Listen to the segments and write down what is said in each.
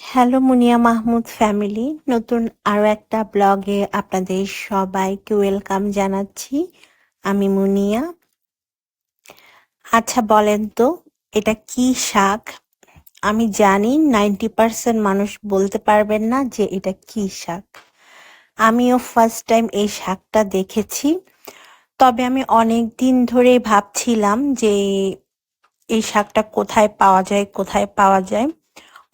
Hello মুনিয়া Mahmud family নতুন আরও একটা ব্লগে আপনাদের সবাইকে ওয়েলকাম জানাচ্ছি। আমি মুনিয়া। আচ্ছা বলেন তো, এটা কি শাক? আমি জানি নাইনটি পার্সেন্ট মানুষ বলতে পারবেন না যে এটা কি শাক। আমিও ফার্স্ট টাইম এই শাকটা দেখেছি। তবে আমি অনেক দিন ধরেই ভাবছিলাম যে এই শাকটা কোথায় পাওয়া যায়, কোথায় পাওয়া যায়।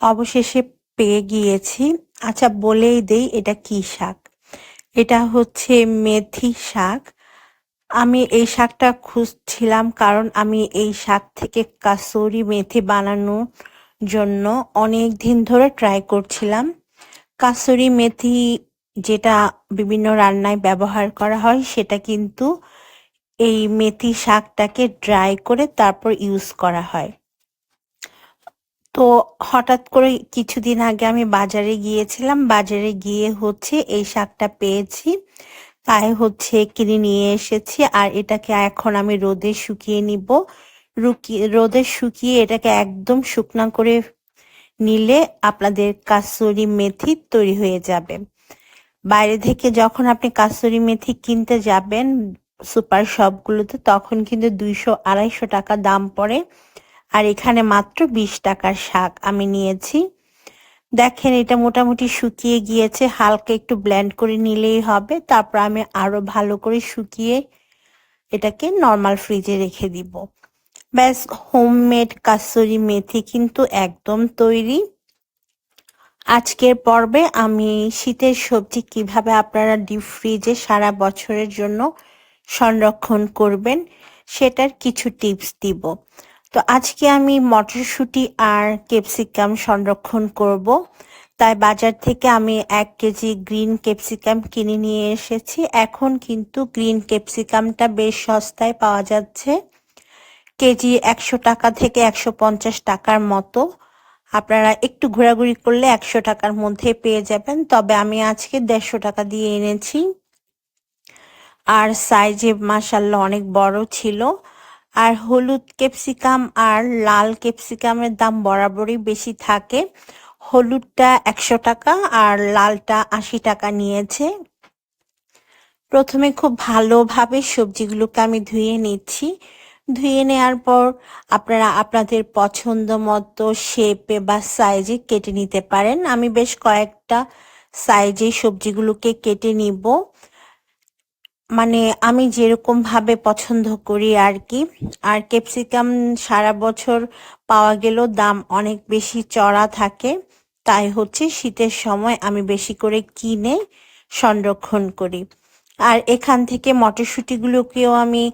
অবশেষে পেয়ে গিয়েছি। আচ্ছা বলেই দেই এটা কি শাক? এটা হচ্ছে মেথি শাক। আমি এই শাকটা খুঁজছিলাম কারণ আমি এই শাক থেকে কাসুরি মেথি বানানোর জন্য অনেক দিন ধরে ট্রাই করছিলাম। কাসুরি মেথি যেটা বিভিন্ন রান্নায় ব্যবহার করা হয়, সেটা কিন্তু এই মেথি শাকটাকে ড্রাই করে তারপর ইউজ করা হয়। তো হঠাৎ করে কিছুদিন আগে আমি বাজারে গিয়েছিলাম। বাজারে গিয়ে হচ্ছে এই শাকটা পেয়েছি। তাই হচ্ছে কিনে নিয়ে এসেছি আর এটাকে এখন আমি রোদে শুকিয়ে নিব। রোদে শুকিয়ে এটাকে একদম শুকনা করে নিলে আপনাদের কাসুরি মেথি তৈরি হয়ে যাবে। বাইরে থেকে যখন আপনি কাসুরি মেথি কিনতে যাবেন, সুপার শপগুলোতে, তখন কিন্তু দুইশো আড়াইশো টাকা দাম পড়ে। আর এখানে মাত্র বিশ টাকার শাক আমি নিয়েছি। দেখেন, এটা মোটামুটি শুকিয়ে গিয়েছে, হালকা একটু ব্ল্যান্ড করে নিলেই হবে। তারপর আমি আরও ভালো করে শুকিয়ে এটাকে নর্মাল ফ্রিজে রেখে দিব। ব্যাস হোমমেড কাসুরি মেথি কিন্তু একদম তৈরি। আজকের পর্বে আমি শীতের সবজি কীভাবে আপনারা ডিপ ফ্রিজে সারা বছরের জন্য সংরক্ষণ করবেন, সেটার কিছু টিপস দিব। তো আজকে আমি মটরশুঁটি আর ক্যাপসিকাম সংরক্ষণ করব। তাই বাজার থেকে আমি এক কেজি গ্রিন ক্যাপসিকাম কিনে নিয়ে এসেছি। এখন কিন্তু গ্রিন ক্যাপসিকামটা বেশ সস্তায় পাওয়া যাচ্ছে। কেজি একশো টাকা থেকে একশো পঞ্চাশ টাকার মতো। আপনারা একটু ঘোরাঘুরি করলে একশো টাকার মধ্যে পেয়ে যাবেন। তবে আমি আজকে দেড়শো টাকা দিয়ে এনেছি। আর সাইজে মাসাল্লাহ অনেক বড় ছিল। আর হলুদ ক্যাপসিকাম আর লাল ক্যাপসিকামের দাম বরাবরই বেশি থাকে। হলুদটা একশো টাকা আর লালটা আশি টাকা নিয়েছে। প্রথমে খুব ভালোভাবে সবজিগুলোকে আমি ধুয়ে নিচ্ছি। ধুয়ে নেওয়ার পর আপনারা আপনাদের পছন্দ মতো শেপে বা সাইজে কেটে নিতে পারেন। আমি বেশ কয়েকটা সাইজে সবজিগুলোকে কেটে নিব। মানে আমি যেরকম ভাবে পছন্দ করি আর কি, আর ক্যাপসিকাম সারা বছর পাওয়া গেলেও দাম অনেক বেশি চড়া থাকে, তাই হচ্ছে শীতের সময় আমি বেশি করে কিনে সংরক্ষণ করি। আর এখান থেকে মটরশুঁটিগুলোকেও আমি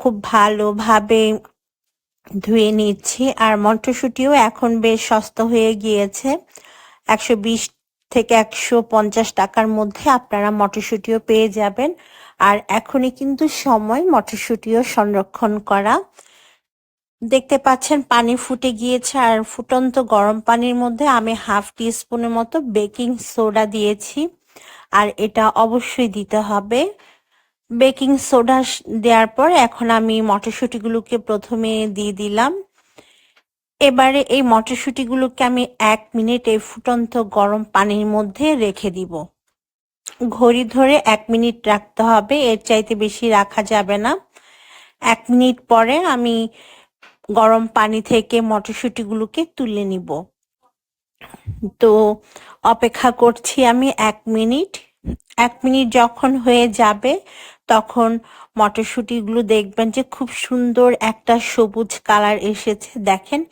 খুব ভালোভাবে ধুয়ে নিচ্ছি, আর মটরশুঁটিও এখন বেশ সস্তা হয়ে গিয়েছে, একশো বিশ থেকে একশো পঞ্চাশ টাকার মধ্যে আপনারা মটরশুঁটিও পেয়ে যাবেন। আর এখনই কিন্তু সময় মটরশুঁটিও সংরক্ষণ করা। দেখতে পাচ্ছেন পানি ফুটে গিয়েছে আর ফুটন্ত গরম পানির মধ্যে আমি হাফ টি স্পুনের মতো বেকিং সোডা দিয়েছি। আর এটা অবশ্যই দিতে হবে। বেকিং সোডা দেওয়ার পর এখন আমি মটরশুঁটিগুলোকে প্রথমে দিয়ে দিলাম। এবারে এই মটরশুঁটিগুলোকে আমি এক মিনিট ফুটন্ত গরম পানির মধ্যে রেখে দিব। ঘড়ি ধরে এক মিনিট রাখতে হবে, এর চাইতে বেশি রাখা যাবে না। এক মিনিট পরে আমি গরম পানি থেকে মটরশুঁটিগুলোকে তুলে নিব। তো অপেক্ষা করছি আমি এক মিনিট। এক মিনিট যখন হয়ে যাবে, তখন মটরশুঁটিগুলো দেখবেন যে খুব সুন্দর একটা সবুজ কালার এসেছে। দেখেন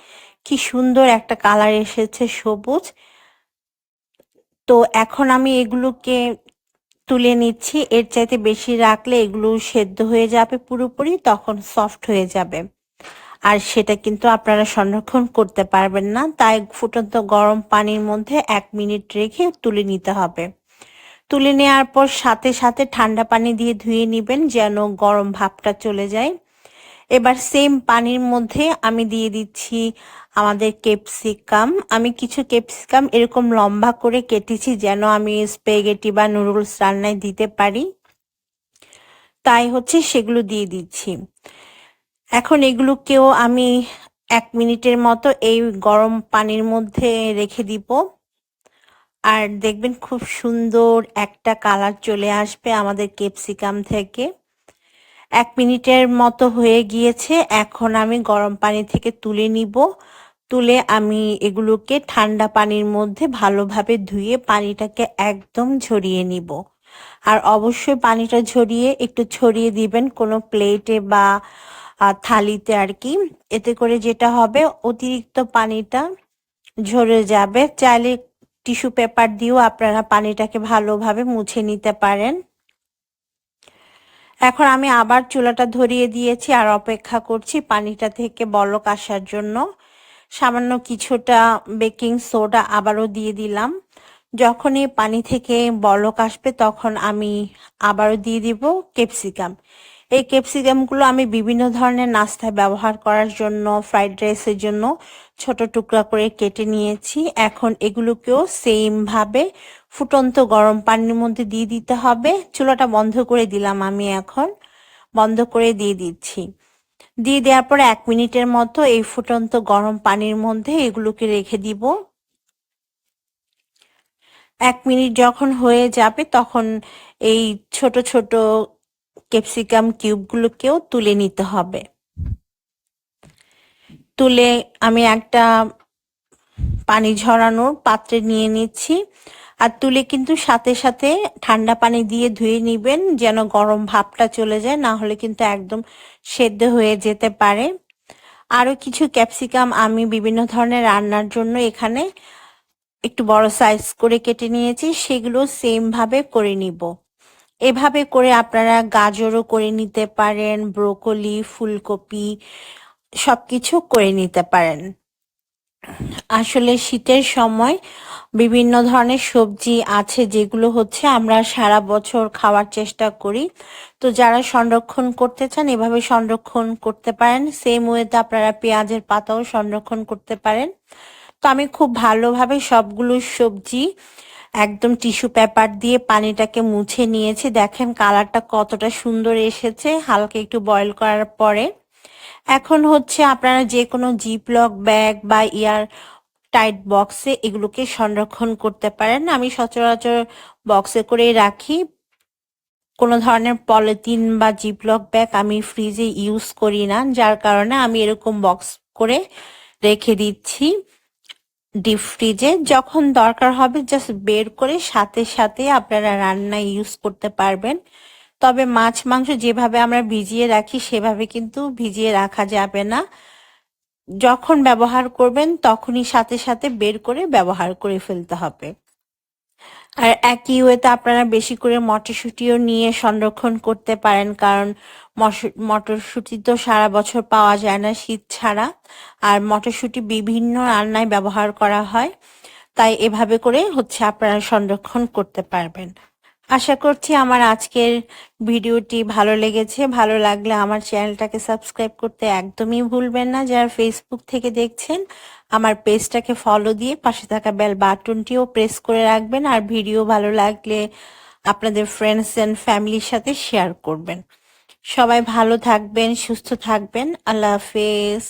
কি সুন্দর একটা কালার এসেছে সবুজ। তো এখন আমি এগুলোকে তুলে নিচ্ছি। এর চাইতে বেশি রাখলে এগুলো সেদ্ধ হয়ে যাবে পুরোপুরি, তখন সফট হয়ে যাবে। আর সেটা কিন্তু আপনারা সংরক্ষণ করতে পারবেন না। তাই ফুটন্ত গরম পানির মধ্যে এক মিনিট রেখে তুলে নিতে হবে। তুলে নেওয়ার পর সাথে সাথে ঠান্ডা পানি দিয়ে ধুয়ে নেবেন যেন গরম ভাবটা চলে যায়। এবার সেম পানির মধ্যে আমি দিয়ে দিচ্ছি আমাদের ক্যাপসিকাম আমি কিছু ক্যাপসিকাম এরকম লম্বা করে কেটেছি যেন আমি স্পেগেটি বা নুডলস রান্নায় দিতে পারি। তাই হচ্ছে সেগুলো দিয়ে দিচ্ছি। এখন এগুলোকেও আমি এক মিনিটের মতো এই গরম পানির মধ্যে রেখে দিব। আর দেখবেন খুব সুন্দর একটা কালার চলে আসবে আমাদের ক্যাপসিকাম থেকে। এক মিনিটের মতো হয়ে গিয়েছে, এখন আমি গরম পানি থেকে তুলে নিব। তুলে আমি এগুলোকে ঠান্ডা পানির মধ্যে ভালোভাবে ধুয়ে পানিটাকে একদম ঝরিয়ে নিব। আর অবশ্যই পানিটা ঝরিয়ে একটু ছড়িয়ে দিবেন কোনো প্লেটে বা থালিতে আর কি। এতে করে যেটা হবে অতিরিক্ত পানিটা ঝরে যাবে। চাইলে টিস্যু পেপার দিয়েও আপনারা পানিটাকে ভালোভাবে মুছে নিতে পারেন। এখন আমি আবার চুলাটা ধরিয়ে দিয়েছি আর অপেক্ষা করছি পানিটা থেকে বলক আসার জন্য। সামান্য কিছুটা বেকিং সোডা আবারও দিয়ে দিলাম। যখনই পানি থেকে বলক আসবে তখন আমি আবারও দিয়ে দিব ক্যাপসিকাম। এই ক্যাপসিকামগুলো আমি বিভিন্ন ধরনের নাস্তায় ব্যবহার করার জন্য ফ্রাইড রাইসের জন্য ছোট টুকরা করে কেটে নিয়েছি। এখন এগুলোকেও সেম ভাবে ফুটন্ত গরম পানির মধ্যে দিয়ে দিতে হবে। চুলাটা বন্ধ করে দিলাম আমি এখন। বন্ধ করে দিয়ে দিচ্ছি। দিয়ে দেওয়ার পরে এক মিনিটের মতো এই ফুটন্ত গরম পানির মধ্যে এগুলোকে রেখে দিব। এক মিনিট যখন হয়ে যাবে তখন এই ছোট ছোট ক্যাপসিকাম কিউবগুলোকেও তুলে নিতে হবে। তুলে আমি একটা পানি ঝরানোর পাত্রে নিয়ে নিচ্ছি। আর তুলে কিন্তু সাথে সাথে ঠান্ডা পানি দিয়ে ধুয়ে নিবেন যেন গরম ভাবটা চলে যায়, না হলে কিন্তু একদম সেদ্ধ হয়ে যেতে পারে। আরও কিছু ক্যাপসিকাম আমি বিভিন্ন ধরনের রান্নার জন্য এখানে একটু বড় সাইজ করে কেটে নিয়েছি, সেগুলো সেমভাবে করে নিব। এভাবে করে আপনারা গাজরও করে নিতে পারেন, ব্রোকলি, ফুলকপি, সবকিছু করে নিতে পারেন। আসলে শীতের সময় বিভিন্ন ধরনের সবজি আছে যেগুলো হচ্ছে আমরা সারা বছর খাওয়ার চেষ্টা করি। তো যারা সংরক্ষণ করতে চান এভাবে সংরক্ষণ করতে পারেন। সেম ওয়েতে আপনারা পেঁয়াজের পাতাও সংরক্ষণ করতে পারেন। তো আমি খুব ভালোভাবে সবগুলো সবজি একদম টিস্যু পেপার দিয়ে পানিটাকে মুছে নিয়েছি। দেখেন কালারটা কতটা সুন্দর এসেছে, হালকা একটু বয়ল করার পরে। এখন হচ্ছে আপনারা যে কোনো জিপলক ব্যাগ বা ইয়ার টাইট বক্সে এগুলোকে সংরক্ষণ করতে পারেন। আমি সচরাচর বক্সে করে রাখি। কোনো ধরনের পলিথিন বা জিপলক ব্যাগ আমি ফ্রিজে ইউজ করি না, যার কারণে আমি এরকম বক্স করে রেখে দিচ্ছি। ডিপ ফ্রিজে যখন দরকার হবে জাস্ট বের করে সাথে সাথে আপনারা রান্নায় ইউজ করতে পারবেন। তবে মাছ, মাংস যেভাবে আমরা ভিজিয়ে রাখি, সেভাবে কিন্তু ভিজিয়ে রাখা যাবে না। যখন ব্যবহার করবেন, তখনই সাথে সাথে বের করে ব্যবহার করে ফেলতে হবে। আর একই ওয়েতে আপনারা বেশি করে মটরশুঁটিও নিয়ে সংরক্ষণ করতে পারেন, কারণ মটরশুঁটি তো সারা বছর পাওয়া যায় না শীত ছাড়া। আর মটরশুঁটি বিভিন্ন রান্নায় ব্যবহার করা হয়, তাই এভাবে করে হচ্ছে আপনারা সংরক্ষণ করতে পারবেন। আশা করছি আমার আজকের ভিডিওটি ভালো লেগেছে। ভালো লাগলে আমার চ্যানেলটাকে সাবস্ক্রাইব করতে একদমই ভুলবেন না। যারা ফেসবুক থেকে দেখছেন, আমার পেজটাকে ফলো দিয়ে পাশে থাকা বেল বাটনটিও প্রেস করে রাখবেন আর ভিডিও ভালো লাগলে আপনাদের ফ্রেন্ডস অ্যান্ড ফ্যামিলির সাথে শেয়ার করবেন। সবাই ভালো থাকবেন, সুস্থ থাকবেন। আল্লাহ হাফেজ।